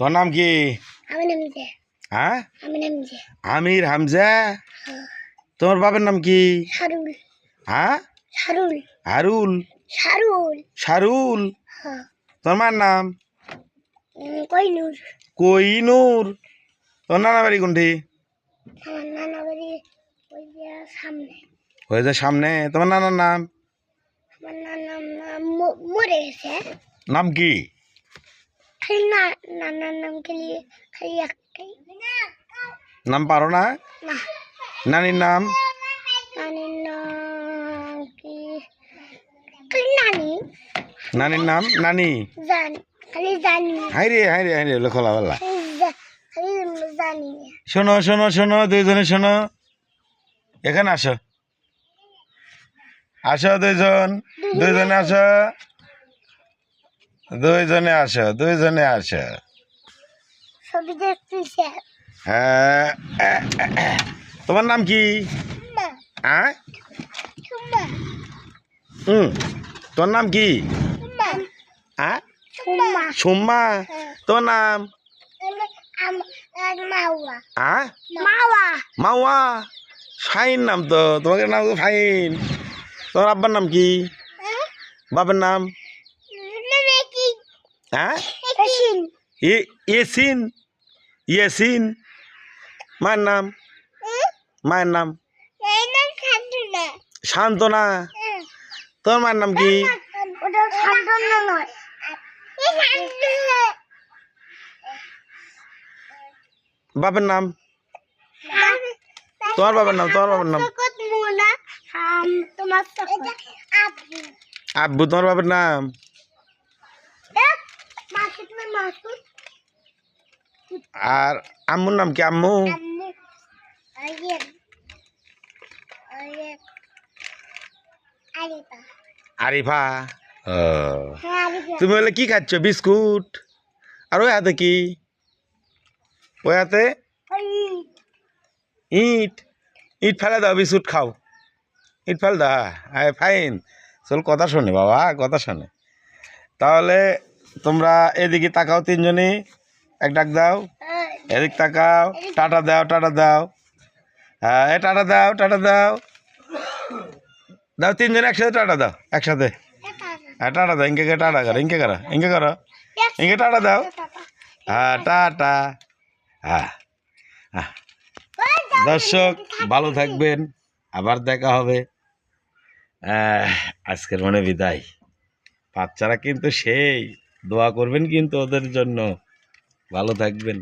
তোর নাম কি হ্যাঁ আমির হামজা তোমার বাবার নাম কি হ্যাঁ হারুল হ্যাঁ তোর মার নাম কইনুর তোর নানা বাড়ি কোনটি হয়ে যায় সামনে তোমার নানার নাম আমার নানার নাম ম- মরে গেছে নাম কি খালি না নানার নাম খালি খালি একটাই নাম পারো না নানির নাম নানির নাম কি খালি নানি নানির নাম নানি জানি খালি জানি খোলা বলা শোনো শোনো শোনো দুইজনে শোনো এখানে আসো আসো দুইজন দুইজনে আসো। দুইজনে আসো দুইজনে আসো। হ্যাঁ তোমার নাম কি? মা হ্যাঁ? হুম তোর নাম কি? চুম্মা হ্যাঁ? সুম্মা তোর নাম? মাওয়া। হ্যাঁ? মাওয়া। মাওয়া? ফাইন নাম তো তোমাকে নাম তো ফাইন তোর আব্বার নাম কি? বাবার নাম? হ্যাঁ? এসিন। ইয়েসিন? মায়ের নাম? মায়ের নাম? শান্তনা শান্তনা তোর মায়ের নাম কি? বাবার নাম? তোমার বাবার নাম তোমার বাবার নাম? তোমার আব্বু। তোমার বাবার নাম? আর আম্মুর নাম কি আম্মু? আয়ের আরিফা। হ্যাঁ তুমি বলে কি খাচ্ছ বিস্কুট? আর ওই হাতে কি? ওই হাতে? ইট। ইট ফেলে দাও বিস্কুট খাও। ইট ফেল দা হ্যাঁ ফাইন। চল, কথা শোনে বাবা, কথা শোনে। তাহলে তোমরা এদিকে তাকাও তিনজনই। এক ডাক দাও। এদিক তাকাও। টাটা দাও টাটা দাও। হ্যাঁ এ টাটা দাও টাটা দাও। দাও তিনজন একসাথে টাটা দাও, একসাথে। হ্যাঁ টাটা দাও ইনকে টাটা করো ইনকে করো ইনকে করো। ইনকে টাটা দাও। হ্যাঁ টাটা। হ্যাঁ হ্যাঁ। দর্শক, ভালো থাকবেন। আবার দেখা হবে। আজকের মনে বিদায়। বাচ্চারা কিন্তু সেই দোয়া করবেন কিন্তু ওদের জন্য। ভালো থাকবেন।